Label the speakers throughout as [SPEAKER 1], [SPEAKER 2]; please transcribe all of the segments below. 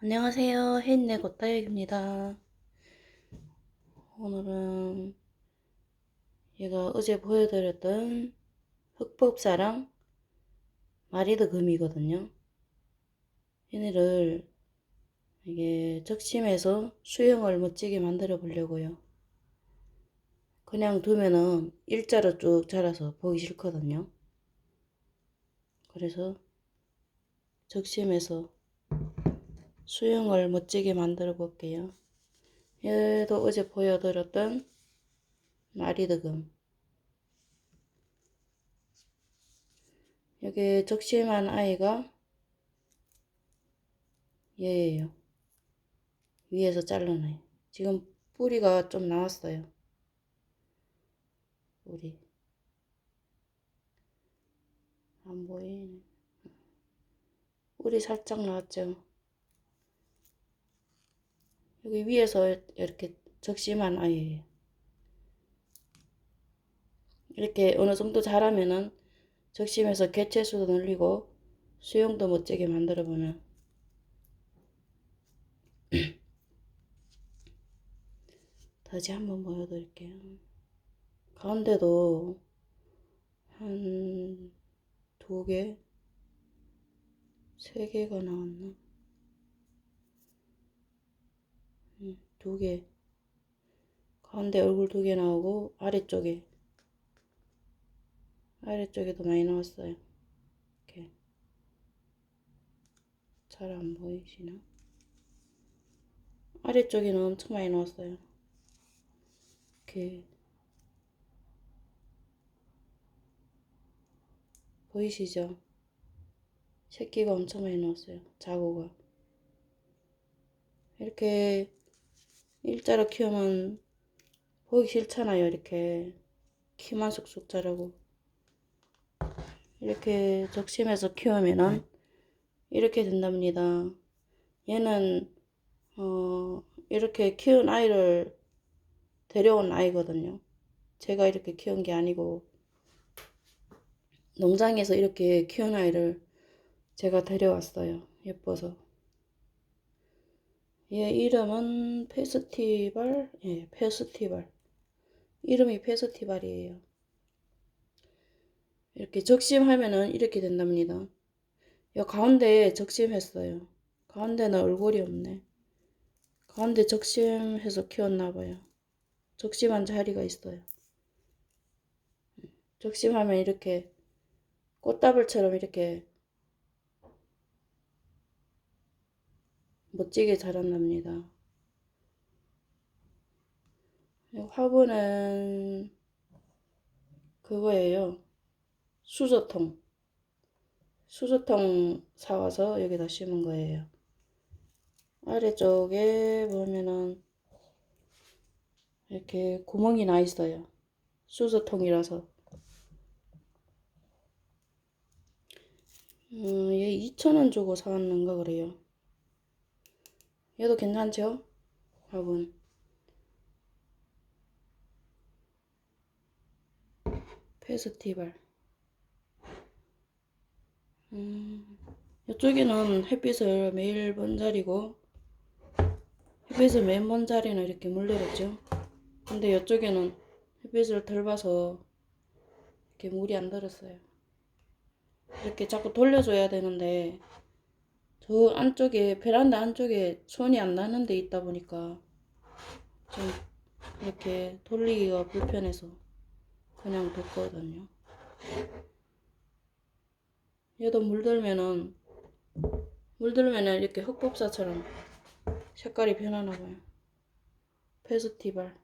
[SPEAKER 1] 안녕하세요. 혜인네 고따역입니다. 오늘은 얘가 어제 보여드렸던 흑법사랑 마리드 금이거든요. 얘네를 이게 적심해서 수영을 멋지게 만들어 보려고요. 그냥 두면은 일자로 쭉 자라서 보기 싫거든요. 그래서 적심해서 수영을 멋지게 만들어 볼게요. 얘도 어제 보여드렸던 마리드금. 여기 적심한 아이가 얘예요. 위에서 잘라놔요. 지금 뿌리가 좀 나왔어요. 뿌리. 안 보이네. 뿌리 살짝 나왔죠. 여기 위에서 이렇게 적심한 아이예요. 이렇게 어느 정도 자라면은 적심해서 개체수도 늘리고 수영도 멋지게 만들어 보면 다시 한번 보여드릴게요. 가운데도 한 두 개, 세 개가 나왔나? 두 개. 가운데 얼굴 두 개 나오고 아래쪽에 아래쪽에도 많이 나왔어요. 이렇게 잘 안 보이시나? 아래쪽에는 엄청 많이 나왔어요. 이렇게 보이시죠? 새끼가 엄청 많이 나왔어요. 자구가. 이렇게 일자로 키우면 보기 싫잖아요. 이렇게 키만 쑥쑥 자라고 이렇게 적심해서 키우면은 이렇게 된답니다. 얘는 어 이렇게 키운 아이를 데려온 아이거든요. 제가 이렇게 키운 게 아니고 농장에서 이렇게 키운 아이를 제가 데려왔어요. 예뻐서. 얘 이름은 페스티벌, 예, 페스티벌. 이름이 페스티벌이에요. 이렇게 적심하면은 이렇게 된답니다. 여 가운데 적심했어요. 가운데는 얼굴이 없네. 가운데 적심해서 키웠나봐요. 적심한 자리가 있어요. 적심하면 이렇게 꽃다발처럼 이렇게 멋지게 자란답니다. 화분은 그거예요. 수저통. 수저통 사와서 여기다 심은 거예요. 아래쪽에 보면은 이렇게 구멍이 나 있어요. 수저통이라서. 음, 얘 2,000원 주고 사왔는가 그래요. 얘도 괜찮죠? 화분. 페스티벌. 음, 이쪽에는 햇빛을 매일 번자리고 햇빛을 맨 번자리는 이렇게 물내렸죠. 근데 이쪽에는 햇빛을 덜 봐서 이렇게 물이 안 들었어요. 이렇게 자꾸 돌려줘야 되는데 저 안쪽에 베란다 안쪽에 손이 안 나는 데 있다 보니까 좀 이렇게 돌리기가 불편해서 그냥 뒀거든요. 얘도 물들면은 물들면은 이렇게 흑법사처럼 색깔이 변하나 봐요. 페스티벌.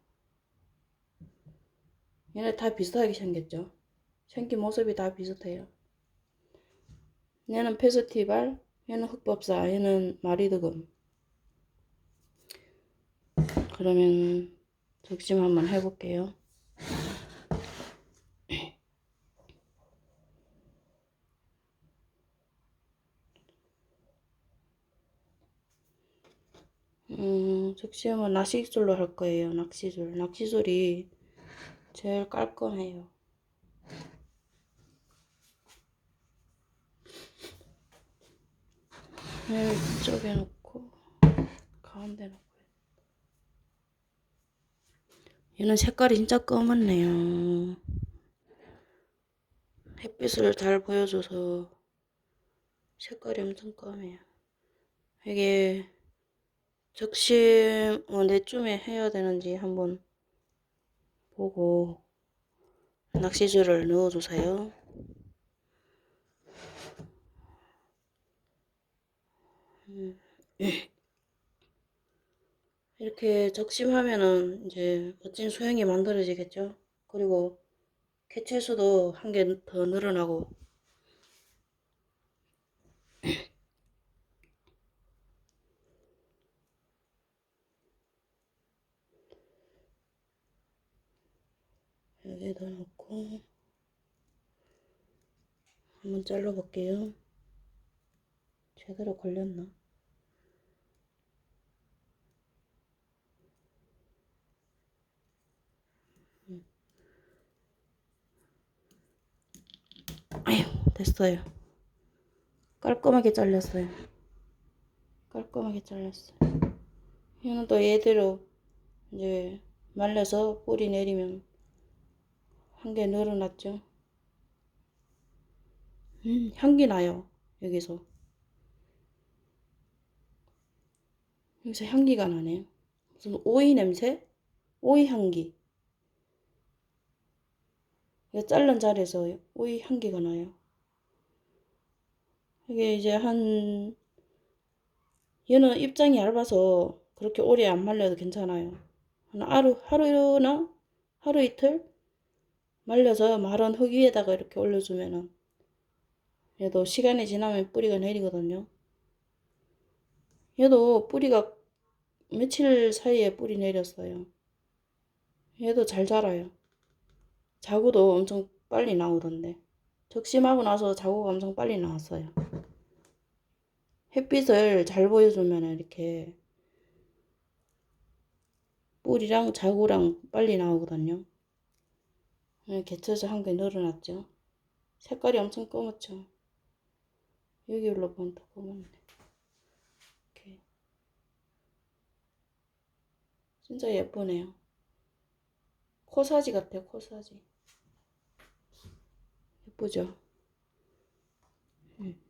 [SPEAKER 1] 얘네 다 비슷하게 생겼죠. 생긴 모습이 다 비슷해요. 얘는 페스티벌, 얘는 흑법사, 얘는 마리드금. 그러면 적심 한번 해볼게요. 음, 적심은 낚시줄로 할 거예요. 낚시줄. 낚시줄이 제일 깔끔해요. 을 쪼개 놓고 가운데 놓고. 얘는 색깔이 진짜 검었네요. 햇빛을 잘 보여줘서 색깔이 엄청 검해요. 이게 적심 언제쯤에 해야 되는지 한번 보고 낚시줄을 넣어주세요. 이렇게 적심하면은 이제 멋진 수영이 만들어지겠죠. 그리고 개체수도 한 개 더 늘어나고 여기다 놓고 한번 잘라볼게요. 제대로 걸렸나? 아휴, 됐어요. 깔끔하게 잘렸어요. 깔끔하게 잘렸어요. 얘는 또 얘대로 이제 말려서 뿌리 내리면 한 개 늘어났죠. 음, 향기 나요. 여기서. 여기서 향기가 나네요. 무슨 오이 냄새? 오이 향기. 이거 자른 자리에서 오이 향기가 나요. 이게 이제 한 얘는 입장이 얇아서 그렇게 오래 안 말려도 괜찮아요. 한 하루 하루나 하루 이틀 말려서 마른 흙 위에다가 이렇게 올려주면은 얘도 시간이 지나면 뿌리가 내리거든요. 얘도 뿌리가 며칠 사이에 뿌리 내렸어요. 얘도 잘 자라요. 자구도 엄청 빨리 나오던데. 적심하고 나서 자구가 엄청 빨리 나왔어요. 햇빛을 잘 보여주면 이렇게 뿌리랑 자구랑 빨리 나오거든요. 개체수 한개 늘어났죠. 색깔이 엄청 검었죠. 여기 올라보면 더 검었네. 이렇게. 진짜 예쁘네요. 코사지 같아요, 코사지. 예쁘죠? 음.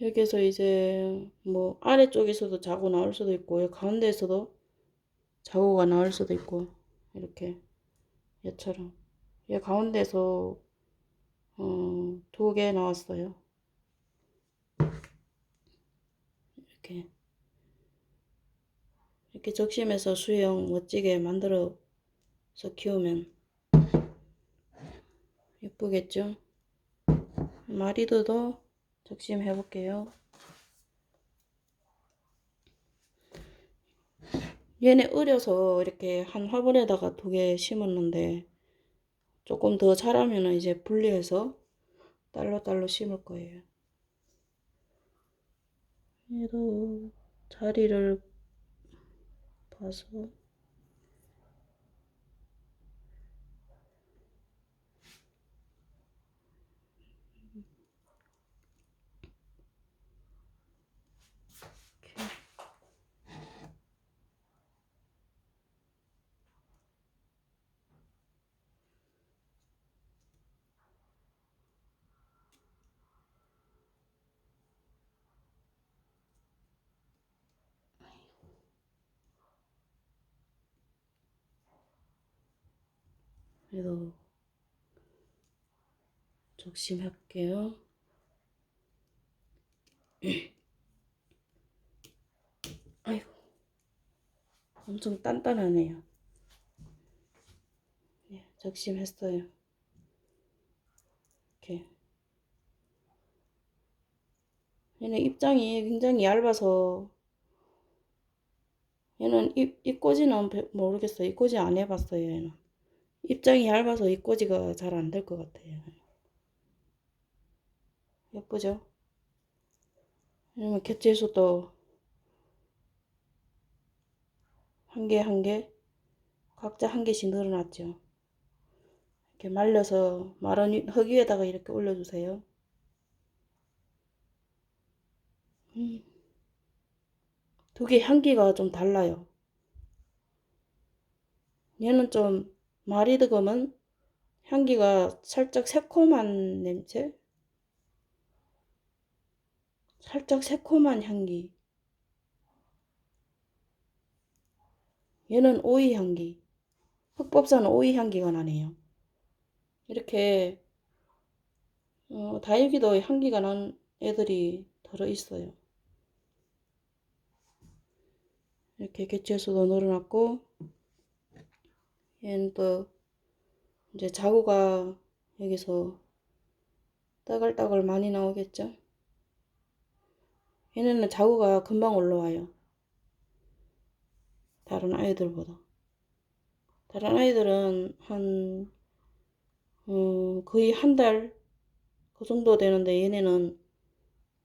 [SPEAKER 1] 여기서 이제 뭐 아래쪽에서도 자고 나올 수도 있고 가운데에서도 자고가 나올 수도 있고 이렇게 얘처럼 얘 가운데서 어, 두 개 나왔어요. 이렇게 이렇게 적심해서 수영 멋지게 만들어서 키우면 예쁘겠죠? 마리도도 적심해 볼게요. 얘네 으려서 이렇게 한 화분에다가 두 개 심었는데 조금 더 자라면 이제 분리해서 딸로딸로 심을 거예요. 얘도 자리를 봐서 그래도 적심할게요. 아이고, 엄청 단단하네요. 네, 적심했어요. 이렇게. 얘는 입장이 굉장히 얇아서 얘는 입, 입꼬지는 모르겠어요. 입꼬지 안 해봤어요. 얘는. 입장이 얇아서 입꼬지가 잘 안 될 것 같아요. 예쁘죠? 왜냐면 개체수도 한 개 한 개 각자 한 개씩 늘어났죠. 이렇게 말려서 마른 흙 위에다가 이렇게 올려주세요. 음. 두 개 향기가 좀 달라요. 얘는 좀 마리드검은 향기가 살짝 새콤한 냄새? 살짝 새콤한 향기. 얘는 오이 향기. 흑법사는 오이 향기가 나네요. 이렇게 어, 다육이도 향기가 난 애들이 들어 있어요. 이렇게 개체수도 늘어났고 얘는 또 이제 자구가 여기서 따글따글 많이 나오겠죠. 얘네는 자구가 금방 올라와요. 다른 아이들보다. 다른 아이들은 한, 어, 거의 한 달, 그 정도 되는데 얘네는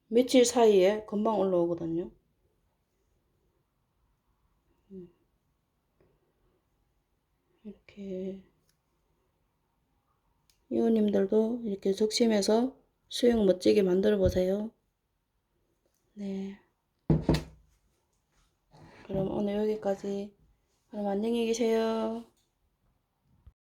[SPEAKER 1] 며칠 사이에 금방 올라오거든요. 음. 이렇게, 이웃님들도 이렇게 적심해서 수영 멋지게 만들어 보세요. 네. 그럼 오늘 여기까지. 그럼 안녕히 계세요.